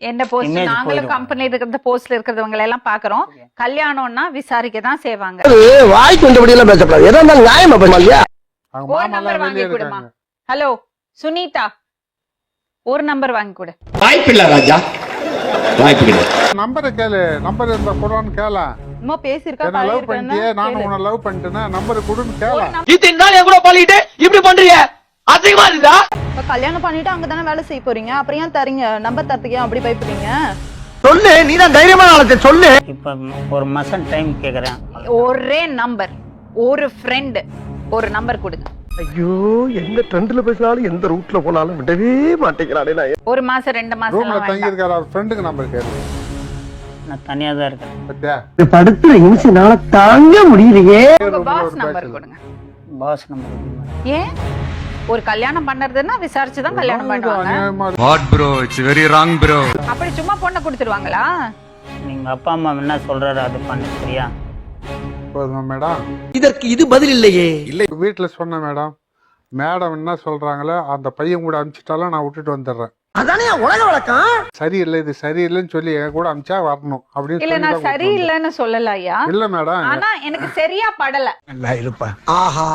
என்ன போஸ்ட் நாங்களும் போயிடும். கம்பெனி இருக்கிற போஸ்ட்ல இருக்கிறவங்க எல்லாம் பாக்குறோம் கல்யாணம்னா விசாரிக்க தான் செய்வாங்க. வாய் கொண்டபடி எல்லாம் பேசக்கூடாது எதா இருந்தாலும் நியாயமா அவங்க ஒரு நம்பர் வாங்கி கொடுமா. ஹலோ சுனிதா. ஒரு நம்பர் வாங்கி கொடு. வாய்ப்பில்லை ராஜா. வாய்ப்பு கிடையாது நம்பரை கேளு. நம்பர் இருந்தா கொடுன்னு கேள. அம்மா பேசியிருக்கா என்ன லவ் பண்ணிட்டியே? நானும் உன்னை லவ் பண்ணிட்டேன்னா நம்பர் கொடுன்னு கேள. இத்தனை நாள் என் கூட பழகிட்டு இப்படி பண்றீங்க அசிங்கமா இருக்குதா இப்ப கல்யாணம் பண்ணிட்டு அங்கதானே வேலை செய்ய போறீங்க? அப்புறம் ஏன் தரீங்க? நம்பர் தரத்துக்கு ஏன் அப்படி பயப்படுறீங்க? சொல்லு நீ தான் தைரியமான ஆளத்தை சொல்லு. இப்போ ஒரு மாசம் டைம் கேக்குறேன். ஒரே நம்பர் ஒரு ஃப்ரெண்ட் ஒரு நம்பர் கொடுங்க. ஐயோ எந்த ட்ரெண்ட்ல பேசினாலும் எந்த ரூட்ல போனாலும் விடவே மாட்டேங்கிறானே நான். ஒரு மாசம் ரெண்டு மாசம் ரூம்ல தங்கி. இருக்காரு அவர் ஃப்ரெண்டுக்கு நம்பர் கேளு. நான் தனியா தான் இருக்கேன். பத்தியா? படுத்துற நிமிஷம்னால தாங்க முடியலையே. உங்க பாஸ் நம்பர். கொடுங்க. பாஸ் நம்பர் ஏன்? ஒரு கல்யாணம் பண்றதுன்னா விசாரிச்சு தான் கல்யாணம் பண்ணுவாங்க. What bro it's very wrong bro அப்படி சும்மா பொண்ணை கொடுத்துருவாங்களா நீங்க அப்பா அம்மா என்ன சொல்றாரு அது பண்ணு சரியா? போதுமா மேடம்? இதற்கு இது பதில் இல்லையே. வீட்டுல சொன்ன மேடம். மேடம் என்ன சொல்றாங்களோ அந்த பையன் கூட அனுப்பிச்சிட்டாலும் நான் விட்டுட்டு வந்துடுறேன். அதானே உலக வழக்கம்? சரியில்லை இது சரியில்லைன்னு சொல்லி என் கூட அனுப்பிச்சா வரணும். அப்படின்னு இல்ல நான் சரியில்லைன்னு சொல்லல ஐயா. இல்ல மேடம். ஆனா எனக்கு சரியா படல. ஆஹா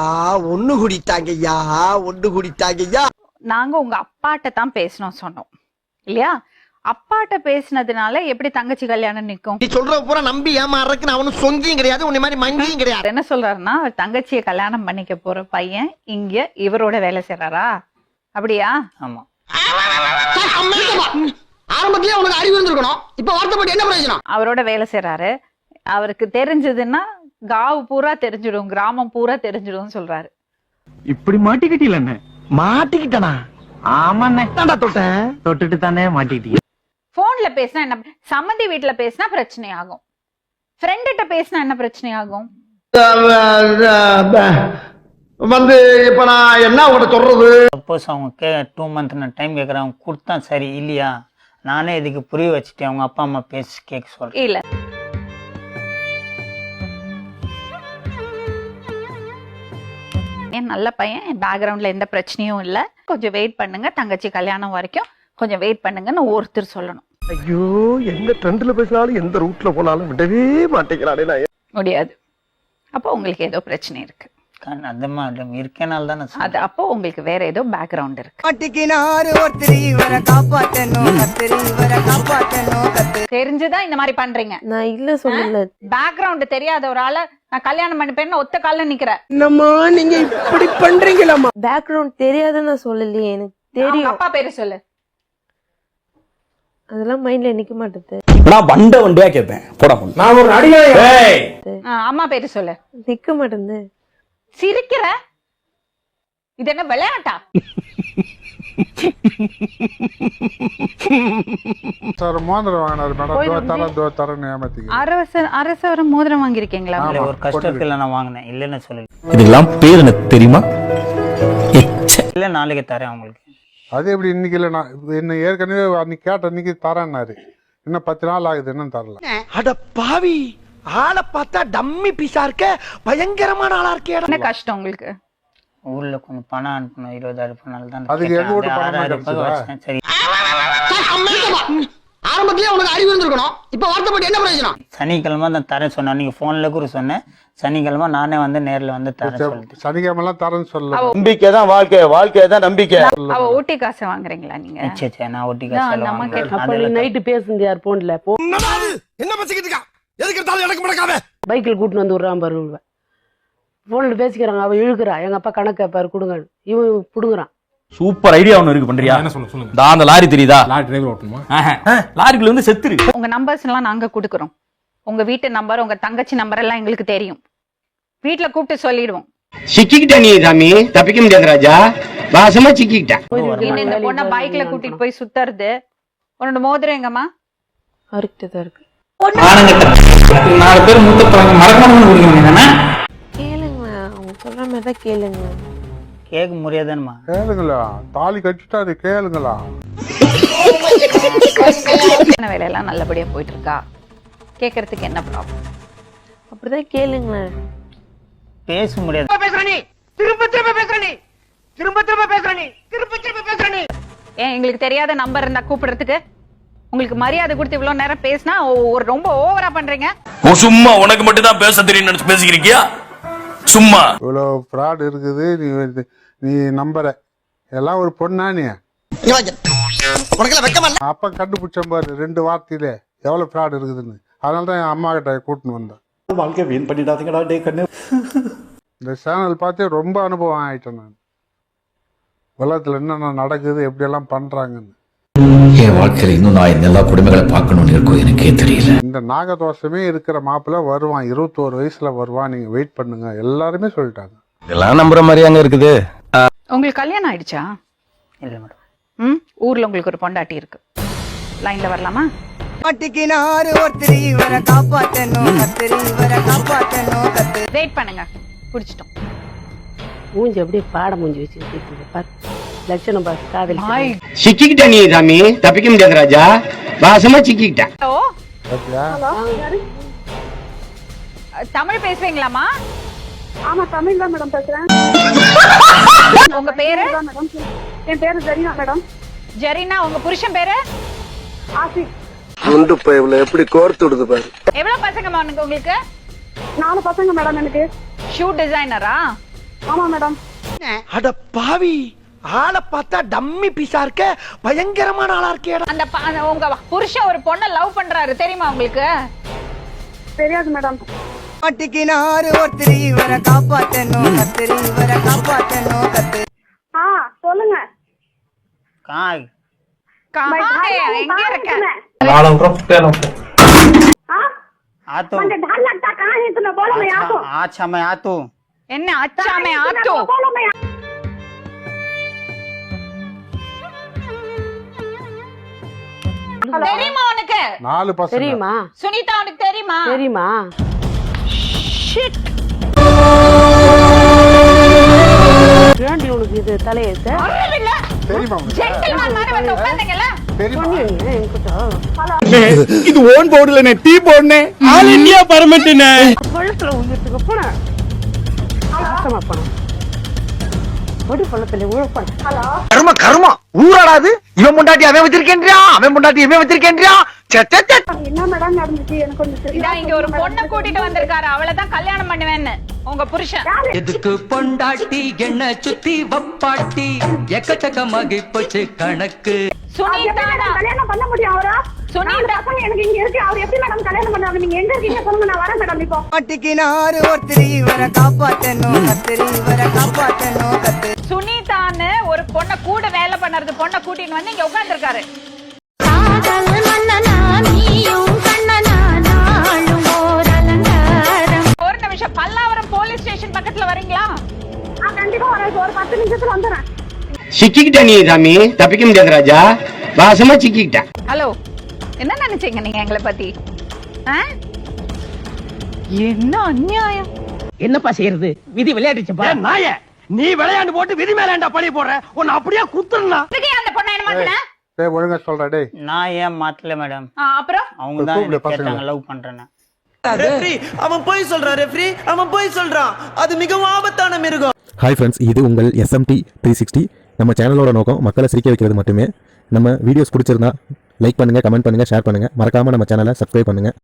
ஒண்ணு குடித்தாங்க ஐயா ஒண்ணு குடித்தாங்க ஐயா. நாங்க உங்க அப்பாட்ட தான் பேசணும் சொன்னோம். இல்லையா? அப்பாட்ட பேசினதுனால எப்படி தங்கச்சி கல்யாணம் நிக்கும் நீ சொல்ற பூரா நம்பி ஏமாறதுக்கு நான் அவனு சொங்கியும் கிடையாது உன்னை மாதிரி மங்கியும் கிடையாது. என்ன சொல்றாருன்னா அவர் தங்கச்சியை கல்யாணம் பண்ணிக்க போற பையன் இங்க இவரோட வேலை செய்றாரா? அப்படியா? ஆமா. ஆரம்பத்திலே உனக்கு அறிவு இருந்திருக்கணும். இப்ப வருத்தப்பட்டு என்ன பிரயோஜனம்? அவரோட வேலை செய்றாரு. அவருக்கு தெரிஞ்சதுன்னா காவு பூரா தெரிஞ்சிடும் கிராமம் பூரா தெரிஞ்சிடும் சொல்றாரு. இப்படி மாட்டிக்கிட்டீல மாட்டிக்கிட்டனா? ஆமாண்ணே. தாண்டா தொட்டேன் தொட்டுட்டு தானே மாட்டிக்கிட்டீங்க. போன்ல பேசினா என்ன சம்மந்தி வீட்டுல பேசினா பிரச்சனை ஆகும் ஃப்ரெண்ட்ட பேசினா என்ன பிரச்சனை ஆகும் வந்து இப்ப நான் என்ன உங்கள்கிட்ட சொல்றது? சப்போஸ் அவங்க கே டூ மந்த் நான் டைம் கேட்குறேன் அவங்க கொடுத்தா சரி இல்லையா? நானே இதுக்கு புரிய வச்சுட்டேன் அவங்க அப்பா அம்மா பேசி கேட்க சொல்றேன். இல்ல. என் நல்ல பையன் பேக்ரவுண்ட்ல எந்த பிரச்சனையும் இல்ல. கொஞ்சம் வெயிட் பண்ணுங்க தங்கச்சி கல்யாணம் வரைக்கும் கொஞ்சம் வெயிட் பண்ணுங்கன்னு ஒருத்தர் சொல்லணும். ஐயோ எந்த ட்ரெண்ட்ல பேசினாலும் எந்த ரூட்ல போனாலும் விடவே மாட்டேங்கிறானே நான். முடியாது. அப்போ உங்களுக்கு ஏதோ பிரச்சனை இருக்கு. அந்த மாதிரி இருக்கனால தான் அது. அப்போ உங்களுக்கு வேற ஏதோ பேக்ரவுண்ட் இருக்கு. மாட்டிக்கினாரு ஒருத்தர் இவரை காப்பாத்தணும் கத்திரி இவரை காப்பாத்தணும் கத்திரி. தெரிஞ்சுதான் இந்த மாதிரி பண்றீங்க? நான் இல்ல சொல்லல. பேக்ரவுண்ட் தெரியாத ஒரு ஆளை நான் கல்யாணம் பண்ணிப்பேன்னு ஒத்த கால்ல நிக்கிறேன். என்னம்மா நீங்க இப்படி பண்றீங்களாம்மா? பேக்ரவுண்ட் தெரியாதுன்னு நான் சொல்லலையே எனக்கு அவங்க தெரியும் அப்பா பேரு சொல்லு. அதெல்லாம் மைண்ட்ல நிக்க மாட்டேது. நான் வண்ட வண்டியா கேட்பேன். போட நான் ஒரு நடிகை ஆ, அம்மா பேரு சொல்லு. நிக்க மாட்டேது சிரிக்கிற? இது என்ன விளையாட்டா? சார் மோதிரம் வாங்கினாரு மேடம். தோ தரேன் தோ தரேன்னு ஏமாத்திக்க அரச அரசவரம் மோதிரம் வாங்கியிருக்கீங்களா? இல்ல ஒரு கஷ்டத்துல நான் வாங்கினேன். இல்லைன்னு சொல்லல. இதுக்கெல்லாம் பேர் எனக்கு தெரியுமா? இல்ல நாளைக்கு தரேன் அவங்களுக்கு அது எப்படி இன்னைக்கு இல்லை நான் என்ன ஏற்கனவே அன்னைக்கு கேட்ட அன்னைக்கு தரேன்னாரு. இன்னும் பத்து நாள் ஆகுது இன்னும் தரல. அட பாவி! ஆளை பார்த்தா டம்மி பீஸா இருக்க பயங்கரமான ஆளா இருக்கேடா என்ன கஷ்டம் உங்களுக்கு? ஊர்ல கொஞ்சம் பணம் அனுப்பணும் இருபதாயிரம் பணம் தான் அதுக்கு எங்க வீட்டு. பணமா ரூபாய் கிடைச்சதா? சரி. ஆரம்பத்திலே உனக்கு அறிவு இருந்திருக்கணும். இப்ப வருத்தப்பட்டு என்ன பிரயோஜனம்? சனிக்கிழமை தான் தரேன் சொன்னேன் நீங்க போன்ல கூட சொன்னேன். சனிக்கிழமை நானே வந்து நேர்ல வந்து தரேன் சொல்லிட்டு. சனிக்கிழமெல்லாம் தரேன்னு சொல்லல. அவ நம்பிக்கை தான் வாழ்க்கை. வாழ்க்கை தான் நம்பிக்கை. அவ ஊட்டி காசு வாங்குறீங்களா நீங்க? சரி சரி நான் நான் காசு நைட்டு பேசுங்க யார் போன்ல என்ன பசிக்கிட்டு இருக்கா? எதுக்கு எடுத்தாலும் எனக்கு முடக்காம. பைக்கில் கூட்டின்னு வந்து விடுறான் பாரு போன்ல பேசிக்கிறாங்க அவ இழுக்கிறா. எங்க அப்பா கணக்கு பாரு கொடுங்க. இவன் புடுங்குறான். சூப்பர் ஐடியா ஒன்னு இருக்கு பண்றியா? என்ன சொல்ல சொல்லுங்க. தான் அந்த லாரி தெரியுதா? Lorry driver ஓட்டணுமா? லாரிக்குள்ள வந்து செத்துரு. உங்க நம்பர்ஸ் எல்லாம் நாங்க கொடுக்குறோம். உங்க வீட்டு நம்பர் உங்க தங்கச்சி நம்பர் எல்லாம் எங்களுக்கு தெரியும். வீட்ல கூப்பிட்டு சொல்லிடுவோம். சிக்கிக்கிட்ட நீ சாமி? தப்பிக்க முடியாது ராஜா. வாசமா சிக்கிக்கிட்டேன் இந்த பொண்ணை பைக்ல கூட்டிட்டு போய் சுத்துறது. உன்னோட மோதிரம் எங்கம்மா? அவர்கிட்ட தான் இருக்கு. நாலு பேர் மூத்த பழங்க மறக்காம குடிக்க தானே கேளுங்க அவங்க சொல்ற மாதிரி தான் கேளுங்க. கேட்க முடியாதுன்னுமா கேளுங்களா. தாலி கட்டிட்டாரு கேளுங்களா? என்ன வேலையெல்லாம் நல்லபடியா போயிட்டு இருக்கா கேக்குறதுக்கு என்ன ப்ராப்ளம் அப்படிதான் கேளுங்களேன் பேச முடியாது. ஏன் எங்களுக்கு தெரியாத நம்பர் இருந்தா கூப்பிடுறதுக்கு? உங்களுக்கு மரியாதை கொடுத்து இவ்வளவு நேரம் பேசினா ஒரு ரொம்ப ஓவரா பண்றீங்க. சும்மா உனக்கு மட்டும் தான் பேச தெரியும் நினைச்சு பேசிக்கிறீங்க சும்மா. இவ்வளோ ஃப்ராட் இருக்குது நீ நீ நம்புற. எல்லாம் ஒரு பொண்ணா நீ? அப்ப கண்டுபிடிச்சேன் பாரு ரெண்டு வார்த்தையிலே எவ்வளோ ஃப்ராட் இருக்குதுன்னு. அதனால தான் என் அம்மா கிட்ட கூட்டின்னு வந்தேன். வாழ்க்கை வீண் பண்ணிடாதீங்கடா டே கண்ணு. இந்த சேனல் பார்த்து ரொம்ப அனுபவம் ஆயிட்டேன் நான். உலகத்தில் என்னென்ன நடக்குது எப்படியெல்லாம் பண்ணுறாங்கன்னு வாழ்க்கையில இன்னும் நான் எல்லா குடும்பங்களை பார்க்கணும்னு இருக்கும் எனக்கே தெரியல. இந்த நாகதோஷமே இருக்கிற மாப்பிள்ளை வருவான். இருபத்தோரு வயசுல வருவான். நீங்க வெயிட் பண்ணுங்க. எல்லாருமே சொல்லிட்டாங்க. இதெல்லாம் நம்புற மாதிரி அங்க இருக்குது. உங்களுக்கு கல்யாணம் ஆயிடுச்சா? இல்லை மேடம். ம்? ஊர்ல உங்களுக்கு ஒரு பொண்டாட்டி இருக்கு. லைன்ல வரலாமா? மாட்டிக்கினாரு ஒருத்தர் இவரை காப்பாத்தணும். கத்திரி இவரை காப்பாத்தணும். கத்திரி. வெயிட் பண்ணுங்க. பிடிச்சிட்டோம். மூஞ்சி அப்படியே பாட மூஞ்சி வச்சு பாரு. லட்சணம் பாரு காதலி சிக்கிக்கிட்ட நீ சாமி. தப்பிக்க முடியாது ராஜா. வாசமா சிக்கிக்கிட்டேன் தமிழ் பேசுவீங்களாமா ஆமா தமிழ் தான் மேடம் பேசுறேன். உங்க பேரு? மேடம் என் பேரு ஜெரினா மேடம் ஜெரினா உங்க புருஷன் பேரு? ஆசிக் குண்டு பைப்ல எப்படி கோர்த்து விடுது பாரு. எவ்வளவு பசங்கம்மா உனக்கு உங்களுக்கு? நாலு பசங்க மேடம் எனக்கு. ஷூ டிசைனரா ஆமா மேடம் அட பாவி. ஆளை பார்த்தா டம்மி பீஸா இருக்க பயங்கரமான ஆளா இருக்கேடா அந்த ப- அந்த உங்க புருஷன் ஒரு பொண்ணை லவ் பண்றாரு தெரியுமா உங்களுக்கு தெரியாது மேடம் மாட்டிக்கினாரு ஒருத்தர் இவரை காப்பாத்தணும் கத்திரி இவரை காப்பாத்தணும் கத்திரி ஆ சொல்லுங்க காய் கஹா ஹே? எங்க இருக்க நாலாம் பேன ஆத்து ढाल लगता कहाँ है तुम्हें बोलो मैं यहाँ ஆச்சா ஆச்சா मैं आतू என்ன அச்சாமே ஆட்டோ बोलो मैं தெரியுமா உனக்கு? நாலு பசங்க. தெரியுமா? சுனிதா உனக்கு தெரியுமா? தெரியுமா? ஏண்டி உனக்கு இது தலையெழுத்த தெரியுமா உனக்கு? ஜென்டில்மேன் மாதிரி வந்து இது ஓன் போர்டுல டீ போடுனே ஆல் இந்தியா பரமட்டுனே. பள்ளத்துல உயிர்த்துக்கு போன. ஆசமா பொடி பள்ளத்துல உழப்பான. கர்ம ஊராடாது இவன் முண்டாட்டி அவன் வச்சிருக்கேன்றியா? அவன் முண்டாட்டி இவன் வச்சிருக்கேன்றியா? என்ன மேடம் நடந்துச்சு? எனக்கு கொஞ்சம் இங்க ஒரு பொண்ணை கூட்டிட்டு வந்திருக்காரு. அவளதான் கல்யாணம் பண்ணுவேன்னு. உங்க புருஷன். எதுக்கு பொண்டாட்டி? என்ன சுத்தி வப்பாட்டி. எக்கச்சக்கமாகி போச்சு கணக்கு. கல்யாணம் பண்ண முடியும் அவரா? எனக்கு இங்க இருக்கு. அவர் எப்படி மேடம் கல்யாணம் பண்ணாங்க நீங்க எங்க இருக்கீங்க சொல்லுங்க. நான் வரேன் மேடம் இப்போ. மாட்டிக்கினாரு ஒருத்தர். இவரை காப்பாத்தணும் கத்திரி. இவரை காப்பாத்தணும் கத்திரி. சுனிதான்னு ஒரு பொண்ணை கூட வேலை பண்ணறது பொண்ணை கூட்டிட்டு வந்து இங்க உட்கார்ந்திருக்காரு ஒரு நிமிஷம் பல்லாவரம் போலீஸ் ஸ்டேஷன் பக்கத்துல வரீங்களா? நான் கண்டிப்பா வரேன் ஒரு பத்து நிமிஷத்துல வந்துடுறேன். சிக்கிக்கிட்ட நீ சாமி. தப்பிக்க முடியாது ராஜா. வாசமா சிக்கிக்கிட்டேன். ஹலோ என்ன நினைச்சீங்க நீங்க எங்களை பத்தி? ஆ? என்ன அநியாயம்? என்னப்பா செய்யறது? விதி விளையாடுச்சுப்பா நாய? நீ விளையாண்டு போட்டு விதி மேலாண்டா பழி போடுற? உன்னை அப்படியே குத்துறா அந்த பொண்ணை என்ன மாத்தின? டேய் ஒழுங்கா சொல்றா டேய். நான் ஏன் மாத்தல மேடம்? அப்புறம்? அவங்க தான். கேட்டாங்க லவ் பண்றேன்னு. ரெஃப்ரி அவன் போய் சொல்றான் ரெஃப்ரி அவன் போய் சொல்றான். அது மிகவும் ஆபத்தான மிருகம். ஹாய் ஃப்ரெண்ட்ஸ் இது உங்கள் எஸ்எம்டி த்ரீ சிக்ஸ்டி நம்ம சேனலோட நோக்கம் மக்களை சிரிக்க வைக்கிறது மட்டுமே. நம்ம வீடியோஸ் பிடிச்சிருந்தா லைக் பண்ணுங்க கமெண்ட் பண்ணுங்க ஷேர் பண்ணுங்க. மறக்காம நம்ம சேனலை சப்ஸ்கிரைப் பண்ணுங்க.